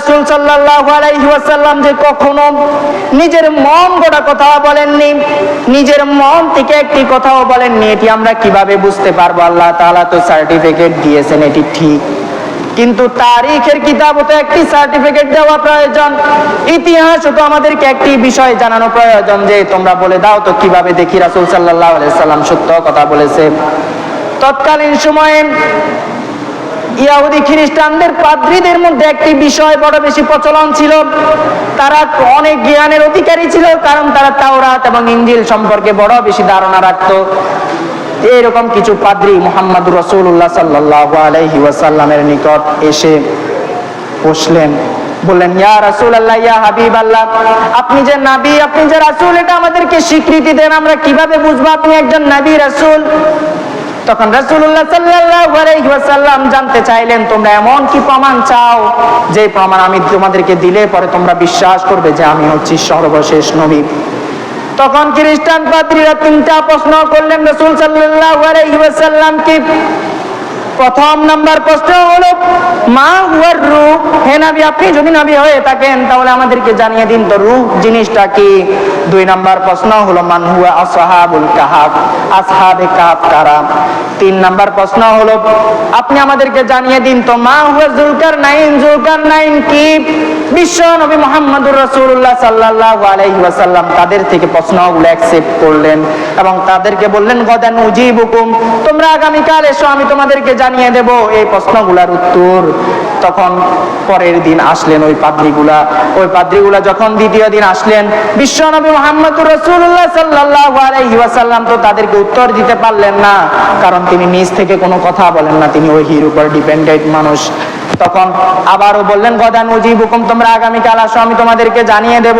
রাসূল আলাইহি যে কখনো নিজের মন গড়া কথা বলেননি, নিজের মন থেকে একটি কথাও বলেননি, এটি আমরা কীভাবে বুঝতে পারব? আল্লাহ তাআলা তো সার্টিফিকেট দিয়েছেন, এটি ঠিক। কিন্তু তারিখের কিতাবও তো একটি সার্টিফিকেট দেওয়া প্রয়োজন। ইতিহাস তো আমাদেরকে একটি বিষয় জানানো প্রয়োজন যে তোমরা বলে দাও তো কীভাবে দেখি রাসূল সাল্লাল্লাহু আলাইহি সাল্লাম সত্য কথা বলেছে। তৎকালীন সময়ে ইয়াহুদি খ্রিস্টানদের পাদ্রীদের মধ্যে একটি বিষয় বড় বেশি প্রচলন ছিল। তারা অনেক জ্ঞানের অধিকারী ছিল, কারণ তারা তাওরাত এবং ইঞ্জিল সম্পর্কে বড় বেশি ধারণা রাখতো। এরকম কিছু পাদ্রী মোহাম্মদ রসুল্লাহ সাল্লাহ আলাইহি ওয়াসাল্লামের নিকট এসে বসলেন। বললেন, ইয়া রাসূল আল্লাহ ইয়া হাবিব আল্লাহ আপনি যে নবী, আপনি যে রাসূল, এটা আমাদেরকে স্বীকৃতি দেন, আমরা কীভাবে বুঝব আপনি একজন নবী রাসূল? তখন রাসূলুল্লাহ সাল্লাল্লাহু আলাইহি ওয়াসাল্লাম জানতে চাইলেন, তোমরা এমন কি প্রমাণ চাও? যে প্রমাণ আমি তোমাদেরকে দিলে পরে তোমরা বিশ্বাস করবে যে আমি হচ্ছি সর্বশেষ নবী। তখন খ্রিস্টান পাত্রীরা তিনটা প্রশ্ন করলেন রসুল সাল্লাল্লাহু আলাইহি ওয়াসাল্লামকে। প্রথম নাম্বার প্রশ্ন হলো, মা হুয়ার রূহ হে নবী, আপনি যদি নবী হয়ে থাকেন, তাহলে আমাদেরকে জানিয়ে দিন তো রূহ জিনিসটা কি? দুই নাম্বার প্রশ্ন হলো, মান হুয়া আসহাবুল কাহাফ? আসহাবে কাহাফ কারা? তিন নাম্বার প্রশ্ন হলো, আপনি আমাদেরকে জানিয়ে দিন তো মা হুয়া জুলকার নাইন জুলকার নাইন কি? বিশ্ব নবী মোহাম্মদুর রাসূলুল্লাহ সাল্লাল্লাহু আলাইহি ওয়াসাল্লাম তাদের থেকে প্রশ্নগুলো অ্যাকসেপ্ট করলেন এবং তাদেরকে বললেন, গদান উজিবুকুম। তোমরা আগামীকাল এসো, আমি তোমাদেরকে জানিয়ে দেব এই প্রশ্নগুলোর উত্তর। তখন পরের দিন আসলেন ওই পাদ্রীগুলা। ওই পাদ্রীগুলা যখন দ্বিতীয় দিন আসলেন, বিশ্ব নবী মোহাম্মদুর রাসূলুল্লাহ সাল্লাল্লাহু আলাইহি ওয়াসাল্লাম তো তাদেরকে উত্তর দিতে পারলেন না, কারণ তিনি নিজ থেকে কোনো কথা বলেন না, তিনি ওহির উপর ডিপেন্ডেন্ট মানুষ। তখন আবারও বললেন, গদান উজিবুকুম তোমরা আগামীকাল আসো, আমি তোমাদেরকে জানিয়ে দেব।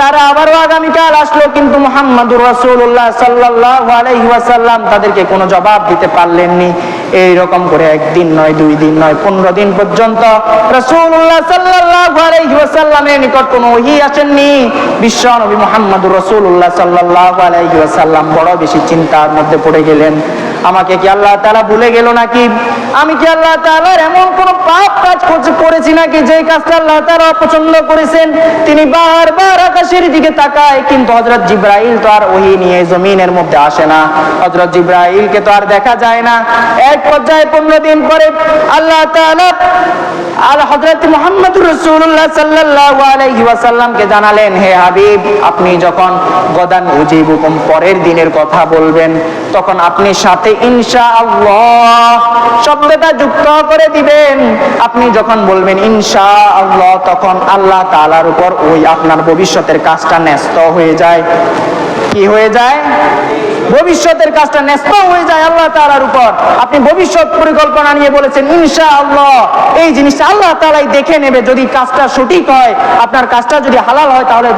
তারা আবারও আগামীকাল মুহাম্মাদুর সাল্লাল্লাহু আলাইহি ওয়াসাল্লাম তাদেরকে কোনো জবাব দিতে পারলেননি। এই রকম করে একদিন নয়, দুই দিন নয়, পনেরো দিন পর্যন্ত রাসূলুল্লাহ সাল্লাল্লাহু আলাইহি ওয়াসাল্লামের নিকট কোনো ওহী আসেননি। বিশ্ব নবী মুহাম্মাদুর সাল্লাল্লাহু আলাইহি ওয়াসাল্লাম বড় বেশি চিন্তার মধ্যে পড়ে গেলেন। আমাকে কি আল্লাহ তালা ভুলে গেল নাকি? আমি কি আল্লাহ তালার এমন কোন পাপ কাজ করছে- নাকি? যে কাজটা আল্লাহ তালা অপছন্দ করেছেন, তিনি বারবার আকাশের দিকে তাকায়, কিন্তু হজরত জিব্রাইল তো আর ওহি নিয়ে জমিনের মধ্যে আসে না। হজরত জিব্রাইলকে তো আর দেখা যায় না। এক পর্যায়ে পনেরো দিন পরে আল্লাহ তাআলা রাসূলুল্লাহ সাল্লাল্লাহু আলাইহি ওয়াসাল্লামকে জানালেন, হে হাবিব, আপনি যখন গদান পরের দিনের কথা বলবেন, তখন আপনি সাথে ইনশাআল্লাহ শব্দটা যুক্ত করে দিবেন। আপনি যখন বলবেন ইনশাআল্লাহ, তখন আল্লাহ তালার উপর ওই আপনার ভবিষ্যতের কাজটা ন্যস্ত হয়ে যায়। কি হয়ে যায়? ভবিষ্যতের কাজটা ন্যস্ত হয়ে যায় আল্লাহ তাআলার উপর। আপনি ভবিষ্যৎ পরিকল্পনা নিয়ে বলেছেন, ইনশাআল্লাহ। এই জিনিসটা আল্লাহ তালাই দেখে নেবে যদি কাজটা সঠিক হয়। আপনার কাজটা যদি হালাল হয় তাহলে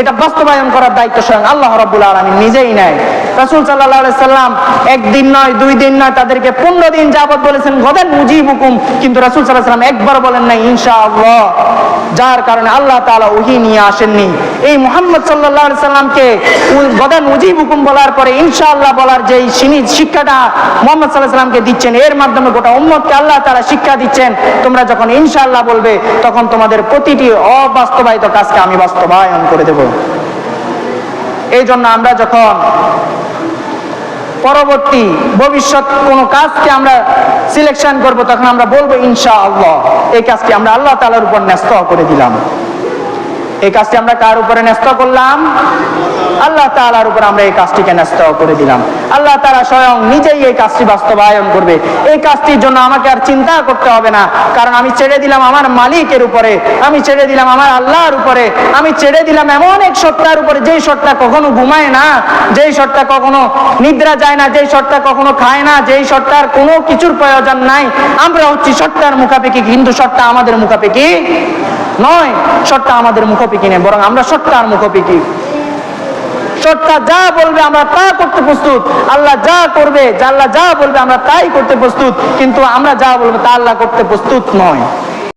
এটা বাস্তবায়ন করার দায়িত্ব স্বয়ং আল্লাহ রাব্বুল আলামিন নিজেই নেয়। রাসূল আলাইহি সাল্লাম একদিন নয়, দুই দিন নয়, তাদেরকে 15 দিন যাবত বলেছেন, গদেন মুজিব হুকুম কিন্তু রাসূল আলাইহি সাল্লাম একবার বলেন না ইনশাআল্লাহ। যার কারণে আল্লাহ তাআলা ওহী নিয়ে আসেননি। এই মুহাম্মদ আলাইহি সাল্লামকে গদান মুজিবুকুম বলার পরে ইনশাআল্লাহ বলার যে সিনি শিক্ষাটা মোহাম্মদ আলাইহি সাল্লামকে দিচ্ছেন, এর মাধ্যমে গোটা উম্মতকে আল্লাহ তাআলা শিক্ষা দিচ্ছেন, তোমরা যখন ইনশাআল্লাহ বলবে, তখন তোমাদের প্রতিটি অবাস্তবায়িত কাজকে আমি বাস্তবায়ন করে দেব। এই জন্য আমরা যখন পরবর্তী ভবিষ্যৎ কোনো কাজকে আমরা সিলেকশন করব, তখন আমরা বলব ইনশা আল্লাহ এই কাজটি আমরা আল্লাহ তালার উপর ন্যস্ত করে দিলাম। এই কাজটি আমরা কার উপরে ন্যস্ত করলাম? আল্লাহ তাআলার উপর আমরা এই কাজটিকে ন্যস্ত করে দিলাম। আল্লাহ তাআলা স্বয়ং নিজেই এই কাজটি বাস্তবায়ন করবে। এই কাজটির জন্য আমাকে আর চিন্তা করতে হবে না। কারণ আমি ছেড়ে দিলাম আমার মালিকের উপরে, আমি ছেড়ে দিলাম আমার আল্লাহর উপরে, আমি ছেড়ে দিলাম এমন এক সত্তার উপরে, যেই সত্তা কখনো ঘুমায় না, যেই সত্তা কখনো নিদ্রা যায় না, যেই সত্তা কখনো খায় না, যেই সত্তার কোনো কিছুর প্রয়োজন নাই। আমরা হচ্ছি সত্তার মুখাপেক্ষি, কিন্তু সত্তা আমাদের মুখাপেক্ষি নয় সত্তা আমাদের মুখোপিকি নেই, বরং আমরা সত্তার মুখোপিকি সত্তা যা বলবে আমরা তা করতে প্রস্তুত। আল্লাহ যা করবে, যা আল্লাহ যা বলবে আমরা তাই করতে প্রস্তুত। কিন্তু আমরা যা বলব তা আল্লাহ করতে প্রস্তুত নয়।